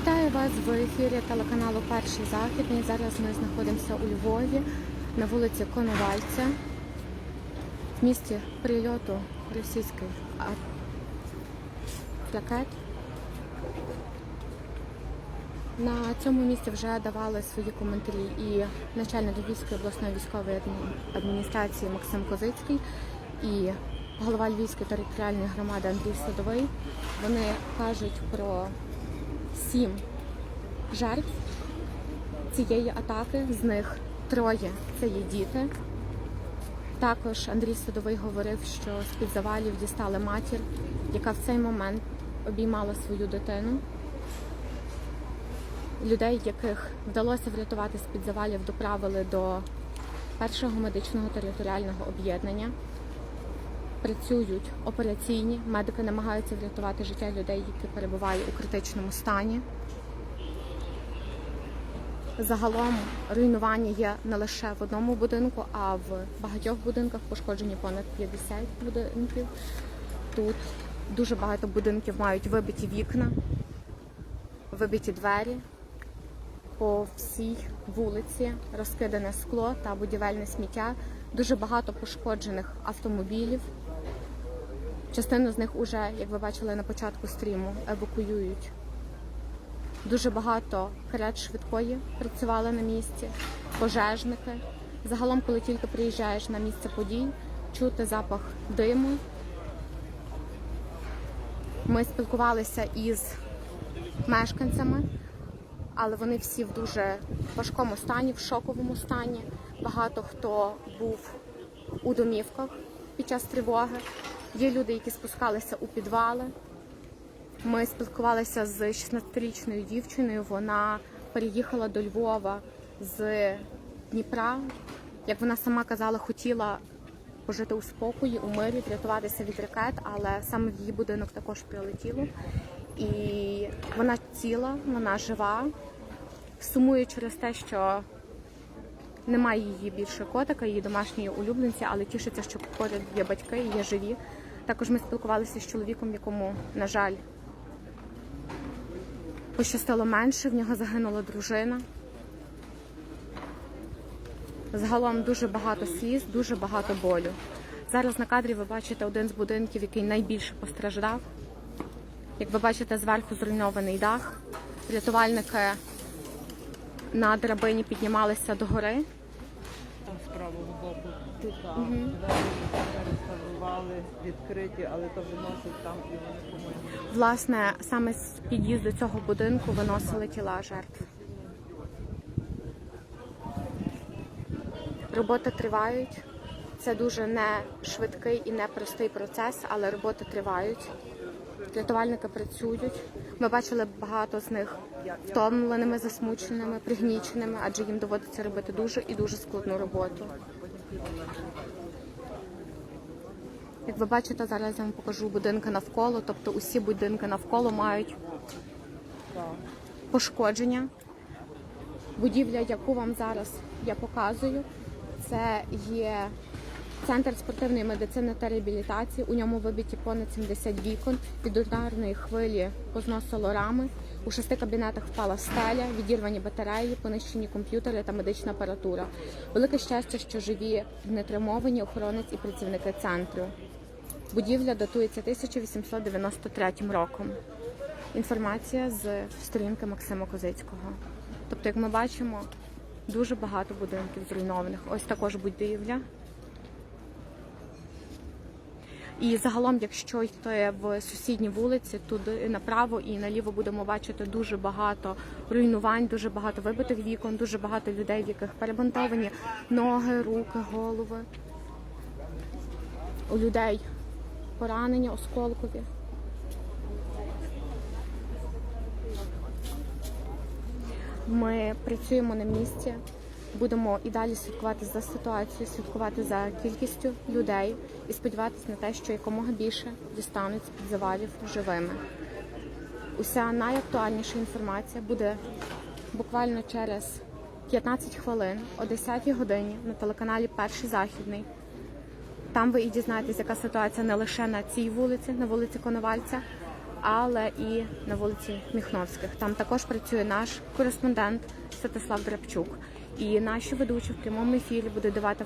Вітаю вас в ефірі телеканалу Перший Західний. Зараз ми знаходимося у Львові на вулиці Коновальця, в місті прильоту російських ракет. На цьому місці вже давали свої коментарі і начальник Львівської обласної військової адміністрації Максим Козицький і голова Львівської територіальної громади Андрій Садовий. Вони кажуть про сім жертв цієї атаки. З них троє це є діти. Також Андрій Садовий говорив, що з-під завалів дістали матір, яка в цей момент обіймала свою дитину. Людей, яких вдалося врятувати з-під завалів, доправили до першого медичного територіального об'єднання. Працюють операційні, медики намагаються врятувати життя людей, які перебувають у критичному стані. Загалом руйнування є не лише в одному будинку, а в багатьох будинках пошкоджені понад 50 будинків. Тут дуже багато будинків мають вибиті вікна, вибиті двері. По всій вулиці розкидане скло та будівельне сміття. Дуже багато пошкоджених автомобілів. Частину з них уже, як ви бачили на початку стріму, евакуюють. Дуже багато карет швидкої працювали на місці, пожежники. Загалом, коли тільки приїжджаєш на місце подій, чути запах диму. Ми спілкувалися із мешканцями, але вони всі в дуже важкому стані, в шоковому стані. Багато хто був у домівках під час тривоги. Є люди, які спускалися у підвали. Ми спілкувалися з 16-річною дівчиною. Вона переїхала до Львова з Дніпра. Як вона сама казала, хотіла пожити у спокої, у мирі, врятуватися від ракет, але саме в її будинок також прилетіло. І вона ціла, вона жива, сумує через те, що немає її більше котика, її домашньої улюбленці, але тішиться, що поряд є батьки і є живі. Також ми спілкувалися з чоловіком, якому, на жаль, пощастило менше, в нього загинула дружина. Загалом дуже багато сліз, дуже багато болю. Зараз на кадрі ви бачите один з будинків, який найбільше постраждав. Як ви бачите, зверху зруйнований дах. Рятувальники на драбині піднімалися до гори. Там з правого боку реставрували, відкриті, але то виносять там і вони по-моєму. Власне, саме з під'їзду цього будинку виносили тіла жертв. Роботи тривають. Це дуже не швидкий і непростий процес, але роботи тривають. Рятувальники працюють. Ми бачили багато з них втомленими, засмученими, пригніченими, адже їм доводиться робити дуже і дуже складну роботу. Як ви бачите, зараз я вам покажу будинки навколо, тобто усі будинки навколо мають пошкодження. Будівля, яку вам зараз я показую, це є центр спортивної медицини та реабілітації. У ньому вибиті понад 70 вікон. Від ударної хвилі позносило рами. У шести кабінетах впала стеля, відірвані батареї, понищені комп'ютери та медична апаратура. Велике щастя, що живі не травмовані охоронець і працівники центру. Будівля датується 1893 роком. Інформація з сторінки Максима Козицького. Тобто, як ми бачимо, дуже багато будинків зруйнованих. Ось також будівля. І загалом, якщо йти в сусідні вулиці, туди направо і наліво будемо бачити дуже багато руйнувань, дуже багато вибитих вікон, дуже багато людей, в яких перебинтовані ноги, руки, голови. У людей поранення осколкові. Ми працюємо на місці, будемо і далі слідкувати за ситуацією, слідкувати за кількістю людей і сподіватися на те, що якомога більше дістануть з-під завалів живими. Уся найактуальніша інформація буде буквально через 15 хвилин о 10 годині на телеканалі Перший Західний. Там ви і дізнаєтесь, яка ситуація не лише на цій вулиці, на вулиці Коновальця, але і на вулиці Міхновських. Там також працює наш кореспондент Святослав Драбчук. І наші ведучі в прямому ефірі будуть давати